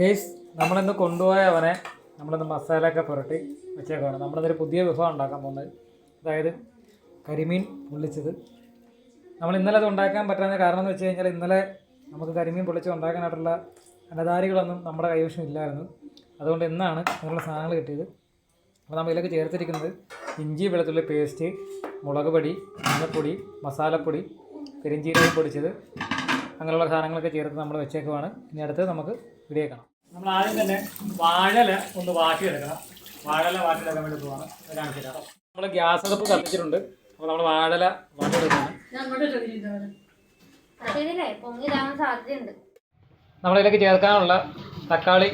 Guys നമ്മളിന്ന് കൊണ്ടുപോയ അവനെ നമ്മളിന്ന് മസാലയൊക്കെ പുരട്ടി വെച്ചേക്കാണ് നമ്മളിന്നൊരു പുതിയ വിഭവം ഉണ്ടാക്കാൻ പോകുന്നത് അതായത് കരിമീൻ പൊള്ളിച്ചത്. നമ്മൾ ഇന്നലെ അത് ഉണ്ടാക്കാൻ പറ്റാത്ത കാരണം എന്ന് വെച്ച് കഴിഞ്ഞാൽ ഇന്നലെ നമുക്ക് കരിമീൻ പൊള്ളിച്ച് ഉണ്ടാക്കാനായിട്ടുള്ള അനധാരികളൊന്നും നമ്മുടെ കൈവശം ഇല്ലായിരുന്നു. അതുകൊണ്ട് ഇന്നാണ് അതിനുള്ള സാധനങ്ങൾ കിട്ടിയത്. അപ്പോൾ നമ്മൾ ഇതിലേക്ക് ചേർത്തിരിക്കുന്നത് ഇഞ്ചി വെളുത്തുള്ളി പേസ്റ്റ് മുളക് പൊടി മഞ്ഞൾപ്പൊടി മസാലപ്പൊടി പെരിഞ്ചീരകം പൊടിച്ചത്. അങ്ങനെയുള്ള സാധനങ്ങളൊക്കെ ചേർത്ത് നമ്മൾ വെച്ചേക്കുവാണ്. ഇനി അടുത്ത് നമുക്ക് ഇടിയേക്കണം നമ്മൾ ആദ്യം തന്നെ വാഴല ഒന്ന് വാട്ടിയെടുക്കണം വാഴല വാട്ടിയെടുക്കാൻ വേണ്ടി പോവാണ്. കാണിച്ചു തരാം. നമ്മൾ ഗ്യാസ് അടുപ്പ് കത്തിച്ചിട്ടുണ്ട്. അപ്പോൾ നമ്മൾ വാഴല വാട്ടിയെടുക്കുകയാണ് നമ്മളിതിലേക്ക് ചേർക്കാനുള്ള തക്കാളി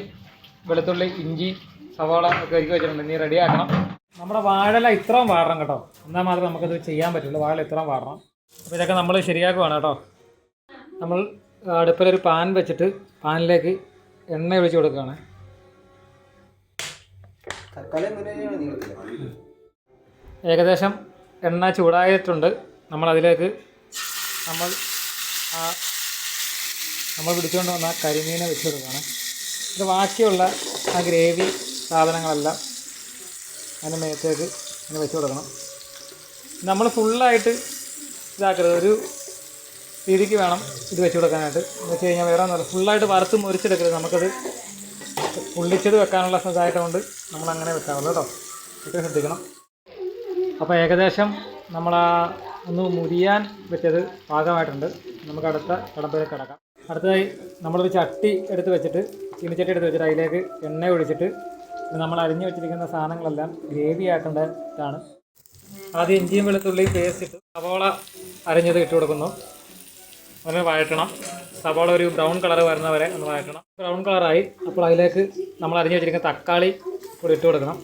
വെളുത്തുള്ളി ഇഞ്ചി സവാള ഒക്കെ ഒരുക്കി വെച്ചിട്ടുണ്ട്. ഇനി റെഡിയാക്കണം. നമ്മുടെ വാഴല ഇത്രയും വാടണം കേട്ടോ. എന്നാൽ മാത്രമേ നമുക്കത് ചെയ്യാൻ പറ്റുള്ളൂ. വാഴല ഇത്രയും വാടണം. അപ്പോൾ ഇതൊക്കെ നമ്മൾ ശരിയാക്കുവാണ് കേട്ടോ. നമ്മൾ അടുപ്പിലൊരു പാൻ വെച്ചിട്ട് പാനിലേക്ക് എണ്ണ ഒഴിച്ച് കൊടുക്കുകയാണ് ഏകദേശം എണ്ണ ചൂടായിട്ടുണ്ട്. നമ്മൾ അതിലേക്ക് നമ്മൾ ആ നമ്മൾ പിടിച്ചുകൊണ്ട് വന്ന കരിമീനെ വെച്ച് കൊടുക്കുകയാണ്. ഇത് ബാക്കിയുള്ള ആ ഗ്രേവി സാധനങ്ങളെല്ലാം അതിന് മേത്തേക്ക് ഇങ്ങനെ വെച്ച് കൊടുക്കണം. നമ്മൾ ഫുള്ളായിട്ട് ഇതാക്കരുത്. ഒരു രീതിക്ക് വേണം ഇത് വെച്ച് കൊടുക്കാനായിട്ട്. വെച്ച് കഴിഞ്ഞാൽ വേറെ ഒന്നുമില്ല. ഫുള്ളായിട്ട് വറുത്ത് മുറിച്ചെടുക്കരുത്. നമുക്കത് പുള്ളിച്ചത് വെക്കാനുള്ള ഇതായതുകൊണ്ട് നമ്മൾ അങ്ങനെ വെക്കാവുള്ളൂ കേട്ടോ. ഇത്രയും ശ്രദ്ധിക്കണം. അപ്പോൾ ഏകദേശം നമ്മൾ ആ ഒന്ന് മുരിയാൻ വെച്ചത് പാകമായിട്ടുണ്ട്. നമുക്ക് അടുത്ത കടമ്പയിലേക്ക് കിടക്കാം. അടുത്തതായി നമ്മളൊരു ചട്ടി എടുത്ത് വെച്ചിട്ട് ചീനിച്ചട്ടി എടുത്ത് വെച്ചിട്ട് അതിലേക്ക് എണ്ണ ഒഴിച്ചിട്ട് നമ്മൾ അരിഞ്ഞു വെച്ചിരിക്കുന്ന സാധനങ്ങളെല്ലാം ഗ്രേവി ആക്കേണ്ടതാണ് ആദ്യം ഇഞ്ചിയും വെളുത്തുള്ളിയും പേസ്റ്റ് ഇട്ട് സവോള അരിഞ്ഞത് ഇട്ട് കൊടുക്കുന്നു. അതിനെ വഴറ്റണം. സവാള ഒരു ബ്രൗൺ കളർ വരുന്നവരെ ഒന്ന് വഴറ്റണം. ബ്രൗൺ കളറായി അപ്പോൾ അതിലേക്ക് നമ്മൾ അരിഞ്ഞു വെച്ചിരിക്കുന്ന തക്കാളി കൂടി ഇട്ട് കൊടുക്കണം.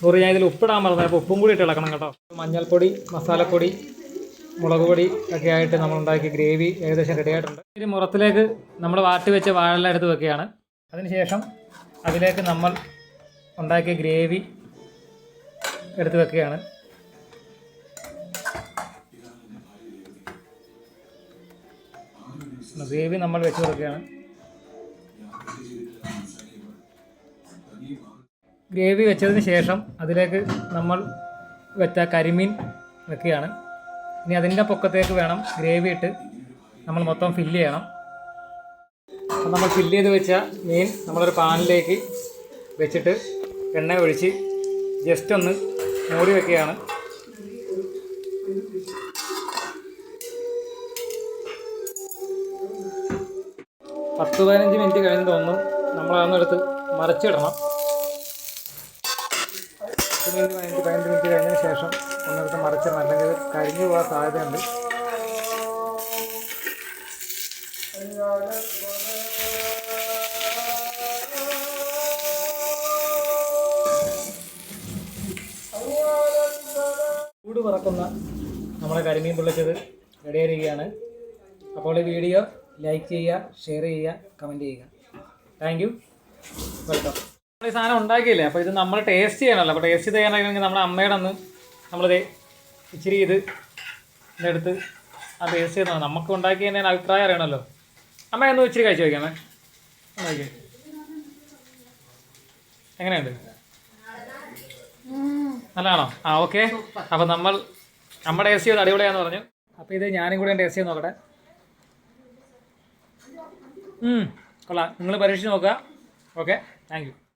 സോറി ഞാൻ ഇതിൽ ഉപ്പിടാൻ മറന്നു. അപ്പോൾ ഉപ്പും കൂടി ഇട്ട് ഇളക്കണം കേട്ടോ. മഞ്ഞൾപ്പൊടി മസാലപ്പൊടി മുളക് പൊടി ഒക്കെ ആയിട്ട് നമ്മൾ ഉണ്ടാക്കിയ ഗ്രേവി ഏകദേശം റെഡി ആയിട്ടുണ്ട്. മുറത്തിലേക്ക് നമ്മൾ വാട്ടി വെച്ച വാഴെല്ലാം എടുത്ത് വെക്കുകയാണ്. അതിനുശേഷം അതിലേക്ക് നമ്മൾ ഉണ്ടാക്കിയ ഗ്രേവി എടുത്ത് വെക്കുകയാണ്. ഗ്രേവി നമ്മൾ വെച്ച് കൊടുക്കുകയാണ്. ഗ്രേവി വെച്ചതിന് ശേഷം അതിലേക്ക് നമ്മൾ വെച്ച കരിമീൻ വെക്കുകയാണ്. ഇനി അതിന്റെ പൊക്കത്തേക്ക് വേണം ഗ്രേവി ഇട്ട് നമ്മൾ മൊത്തം ഫില്ല് ചെയ്യണം. അപ്പം നമ്മൾ ഫില്ല് ചെയ്ത് വെച്ച മീൻ നമ്മളൊരു പാനിലേക്ക് വെച്ചിട്ട് എണ്ണ ഒഴിച്ച് ജസ്റ്റ് ഒന്ന് മൂടി വെക്കുകയാണ്. പത്ത് പതിനഞ്ച് മിനിറ്റ് കഴിഞ്ഞ് തോന്നുന്നു നമ്മൾ അന്നെടുത്ത് മറിച്ചിടണം. പത്ത് മിനിറ്റ് പതിനഞ്ച് പതിനഞ്ച് മിനിറ്റ് കഴിഞ്ഞതിന് ശേഷം ഒന്നെടുത്ത് മറിച്ചിടണം. അല്ലെങ്കിൽ കരിഞ്ഞു പോകാൻ സാധ്യതയുണ്ട്. ചൂട് പറക്കുന്ന നമ്മളെ കരിമീൻ പൊള്ളിച്ചത് റെഡിയായിരിക്കുകയാണ് അപ്പോൾ ഈ വീഡിയോ ലൈക്ക് ചെയ്യുക ഷെയർ ചെയ്യുക കമന്റ് ചെയ്യുക. താങ്ക് യു വെൽക്കം നമ്മൾ ഈ സാധനം ഉണ്ടാക്കിയില്ലേ? അപ്പോൾ ഇത് നമ്മൾ ടേസ്റ്റ് ചെയ്യണമല്ലോ അപ്പോൾ ടേസ്റ്റ് ചെയ്യാനാണെങ്കിൽ നമ്മുടെ അമ്മയുടെ അന്ന് നമ്മളിത് ഇച്ചിരി ഇത് ഇതെടുത്ത് ആ ടേസ്റ്റ് ചെയ്യുന്നതാണ് നമുക്ക് ഉണ്ടാക്കി തന്നെ അഭിപ്രായം അറിയണമല്ലോ അമ്മ ഒന്ന് ഇച്ചിരി കഴിച്ചു വയ്ക്കാമേ നോക്കി എങ്ങനെയുണ്ട്? നല്ലതാണോ? ആ ഓക്കെ അപ്പോൾ നമ്മൾ നമ്മുടെ ടേസ്റ്റ് ചെയ്ത് അടിപൊളിയാന്ന് പറഞ്ഞു. അപ്പോൾ ഇത് ഞാനും കൂടെ ടേസ്റ്റ് ചെയ്ത് നോക്കട്ടെ. കൊള്ളാം. നിങ്ങൾ പരീക്ഷിച്ച് നോക്കുക. ഓക്കെ. Thank you.